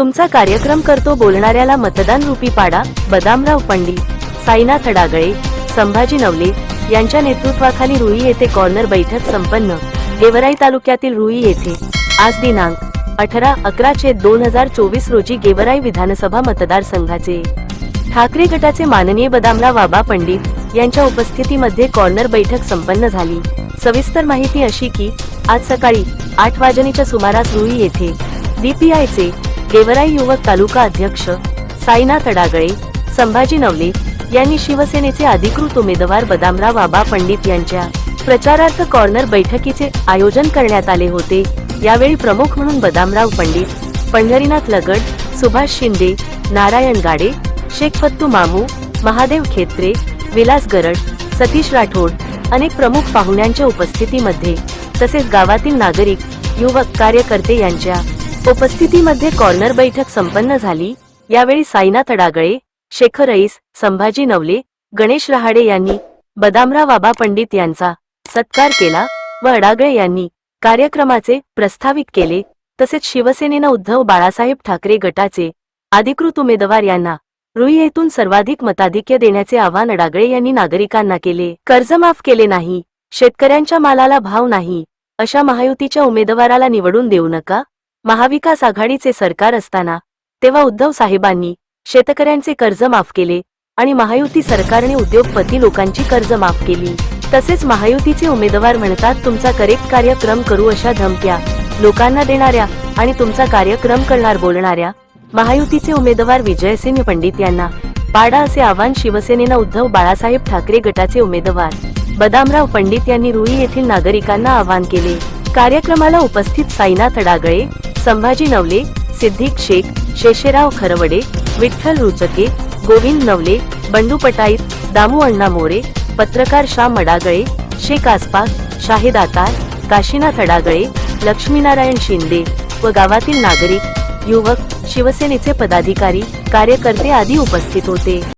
तुमचा कार्यक्रम करतो बोलणाऱ्याला मतदान रूपी पाडा बदामराव पंडित साईनाथ डागळे संभाजी नवले यांच्या नेतृत्वाखाली रुई येथे कॉर्नर बैठक संपन्न. गेवराई तालुक्यातील रुई येथे आज दिनांक अठरा अकरा चे दोन हजार चोवीस रोजी गेवराई विधानसभा मतदारसंघाचे ठाकरे गटाचे माननीय बदामराव बाबा पंडित यांच्या उपस्थितीमध्ये कॉर्नर बैठक संपन्न झाली. सविस्तर माहिती अशी की आज सकाळी आठ वाजणीच्या सुमारास रुई येथे डीपीआयचे गेवराई युवक तालुका अध्यक्ष साईनाथ अडागळे संभाजी नवले यांनी शिवसेनेचे अधिकृत उमेदवार बदामराव बाबा पंडित यांच्या प्रचारार्थ कॉर्नर बैठकीचे आयोजन करण्यात आले होते. यावेळी प्रमुख म्हणून बदामराव पंडित पंढरीनाथ लगड सुभाष शिंदे नारायण गाडे शेख फत्तू मामू महादेव खेत्रे विलास गरड सतीश राठोड अनेक प्रमुख पाहुण्यांच्या उपस्थितीमध्ये तसेच गावातील नागरिक युवक कार्यकर्ते यांच्या उपस्थितीमध्ये कॉर्नर बैठक संपन्न झाली. यावेळी साईनाथ अडागळे शेखर रईस संभाजी नवले गणेश रहाडे यांनी बदामराव बाबा पंडित यांचा सत्कार केला व अडागळे यांनी कार्यक्रमाचे प्रस्तावित केले. तसेच शिवसेनेनं उद्धव बाळासाहेब ठाकरे गटाचे अधिकृत उमेदवार यांना रुई येथून सर्वाधिक मताधिक्य देण्याचे आवाहन अडागळे यांनी नागरिकांना केले. कर्ज माफ केले नाही. शेतकऱ्यांच्या मालाला भाव नाही. अशा महायुतीच्या उमेदवाराला निवडून देऊ नका. महाविकास आघाडीचे सरकार असताना तेव्हा उद्धव साहेबांनी शेतकऱ्यांचे कर्ज माफ केले आणि महायुती सरकारने उद्योगपती लोकांची कर्ज माफ केली. तसेच महायुतीचे उमेदवार म्हणतात तुमचा करेक्ट कार्यक्रम करू अशा धमक्या लोकांना देणाऱ्या आणि तुमचा कार्यक्रम करणार बोलणाऱ्या महायुतीचे उमेदवार विजयसिंह पंडित यांना पाडा असे आवाहन शिवसेनेनं उद्धव बाळासाहेब ठाकरे गटाचे उमेदवार बदामराव पंडित यांनी रुई येथील नागरिकांना आवाहन केले. कार्यक्रमाला उपस्थित साईनाथ अडागळे संभाजी नवले सिद्दीक शेख शेषेराव खरवडे विठ्ठल रुचके गोविंद नवले बंडू पटाईत दामू अण्णा मोरे पत्रकार श्याम मडागळे शेख आसपास शाहिद आतार काशीनाथ अडागळे लक्ष्मीनारायण शिंदे व गावातील नागरिक युवक शिवसेनेचे पदाधिकारी कार्यकर्ते आदी उपस्थित होते.